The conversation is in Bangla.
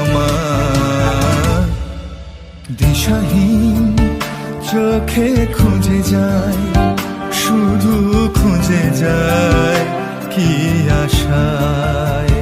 আমার দিশাহীন চোখে খুঁজে যায় শুধু খুঁজে যায় কি আশায়।